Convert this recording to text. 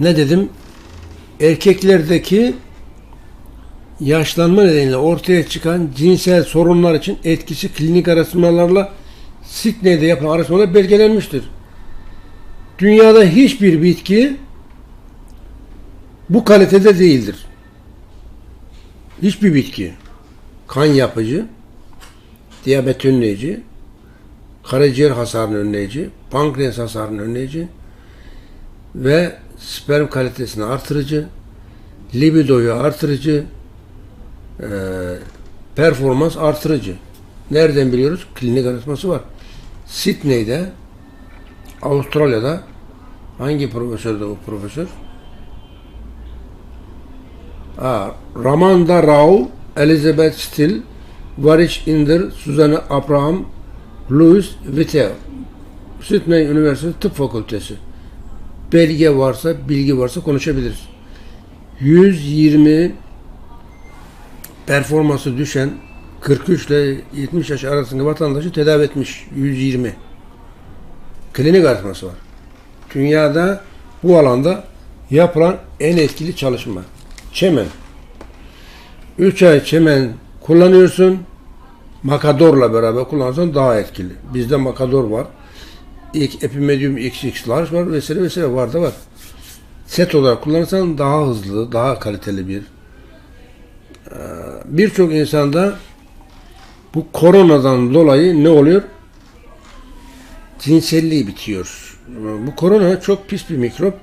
ne dedim? Erkeklerdeki yaşlanma nedeniyle ortaya çıkan cinsel sorunlar için etkisi klinik araştırmalarla Sydney'de yapılan araştırmalar belgelenmiştir. Dünyada hiçbir bitki bu kalitede değildir. Hiçbir bitki kan yapıcı, diyabet önleyici, karaciğer hasarını önleyici, pankreas hasarını önleyici ve sperm kalitesini artırıcı, libidoyu artırıcı, eee, performans artırıcı. Nereden biliyoruz? Klinik araştırması var. Sydney'de, Avustralya'da hangi profesördü o profesör? Ha, Ramanda Rao, Elizabeth Still, Varish Inder, Suzanne Abraham, Louis Vittel. Sydney Üniversitesi Tıp Fakültesi. Belge varsa, bilgi varsa konuşabiliriz. 120 performansı düşen 43 ile 70 yaş arasında vatandaşı tedavi etmiş. 120. Klinik araştırması var. Dünyada bu alanda yapılan en etkili çalışma. Çemen. 3 ay çemen kullanıyorsun. Makadorla beraber kullanırsan daha etkili. Bizde makador var. İlk epimedium XX large var vesaire vesaire var da var. Set olarak kullanırsan daha hızlı, daha kaliteli bir birçok insanda bu koronadan dolayı ne oluyor? Cinselliği bitiyor. Bu korona çok pis bir mikrop.